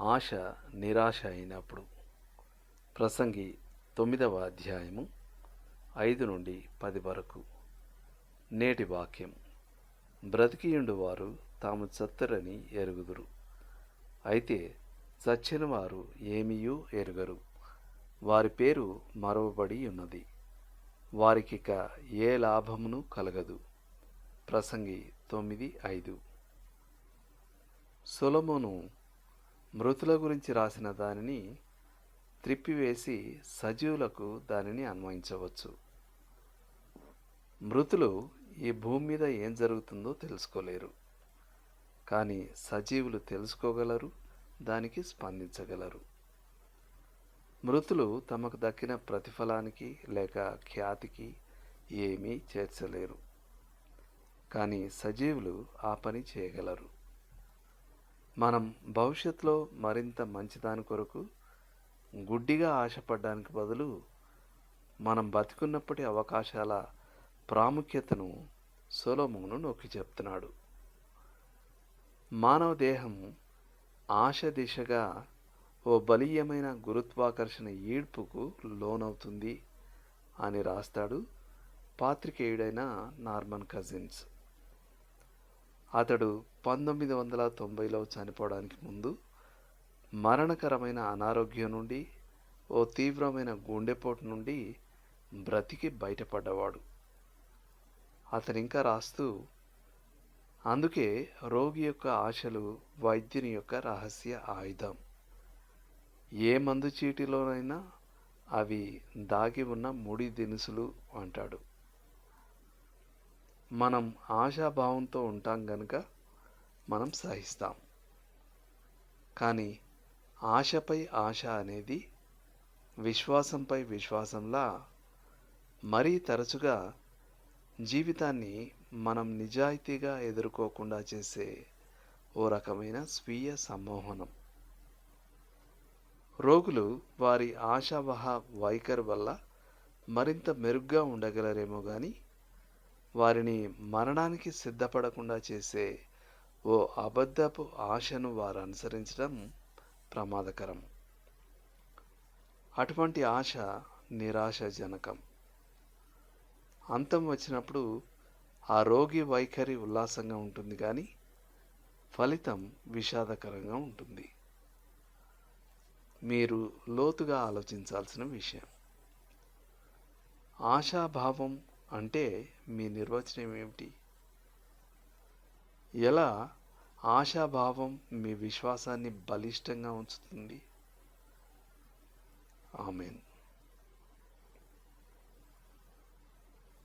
ఆశ నిరాశ అయినప్పుడు. ప్రసంగి తొమ్మిదవ అధ్యాయము ఐదు నుండి పది వరకు. నేటి వాక్యం. బ్రతికియుండు వారు తాము చత్తరని ఎరుగుదురు. అయితే చచ్చిన వారు ఏమీయూ ఎరుగరు. వారి పేరు మరవబడి ఉన్నది. వారికిక ఏ లాభమును కలగదు. ప్రసంగి తొమ్మిది ఐదు. సులమును మృతుల గురించి రాసిన దానిని త్రిప్పివేసి సజీవులకు దానిని అన్వయించవచ్చు. మృతులు ఈ భూమి మీద ఏం జరుగుతుందో తెలుసుకోలేరు. కానీ సజీవులు తెలుసుకోగలరు దానికి స్పందించగలరు. మృతులు తమకు దక్కిన ప్రతిఫలానికి లేక ఖ్యాతికి ఏమీ చేర్చలేరు. కానీ సజీవులు ఆ పని చేయగలరు. మనం భవిష్యత్తులో మరింత మంచిదాని కొరకు గుడ్డిగా ఆశపడడానికి బదులు మనం బతికున్నప్పటి అవకాశాల ప్రాముఖ్యతను సొలొమోను నొక్కి చెప్తున్నాడు. మానవ దేహం ఆశ దిశగా ఓ బలీయమైన గురుత్వాకర్షణ ఈడ్పుకు లోనవుతుంది అని రాస్తాడు పాత్రికేయుడైన నార్మన్ కజిన్స్. అతడు పంతొమ్మిది వందల తొంభైలో చనిపోవడానికి ముందు మరణకరమైన అనారోగ్యం నుండి ఓ తీవ్రమైన గుండెపోటు నుండి బ్రతికి బయటపడ్డవాడు. అతను ఇంకా రాస్తూ అందుకే రోగి యొక్క ఆశలు వైద్యుని యొక్క రహస్య ఆయుధం. ఏ మందు చీటిలోనైనా అవి దాగి ఉన్న ముడి దినుసులు అంటాడు. మనం ఆశాభావంతో ఉంటాం గనుక మనం సహిస్తాం. కానీ ఆశపై ఆశ అనేది విశ్వాసంపై విశ్వాసంలా మరీ తరచుగా జీవితాన్ని మనం నిజాయితీగా ఎదుర్కోకుండా చేసే ఓ రకమైన స్వీయ సమ్మోహనం. రోగులు వారి ఆశావహ వైఖరి వల్ల మరింత మెరుగ్గా ఉండగలరేమో కానీ వారిని మరణానికి సిద్ధపడకుండా చేసే ఓ అబద్ధపు ఆశను వారు అనుసరించడం ప్రమాదకరం. అటువంటి ఆశ నిరాశజనకం. అంతం వచ్చినప్పుడు ఆ రోగి వైఖరి ఉల్లాసంగా ఉంటుంది కానీ ఫలితం విషాదకరంగా ఉంటుంది. మీరు లోతుగా ఆలోచించాల్సిన విషయం. ఆశాభావం అంటే మీ నిర్వచనం ఏమిటి? ఎలా ఆశాభావం మీ విశ్వాసాన్ని బలిష్టంగా ఉంచుతుంది? ఆమెన్.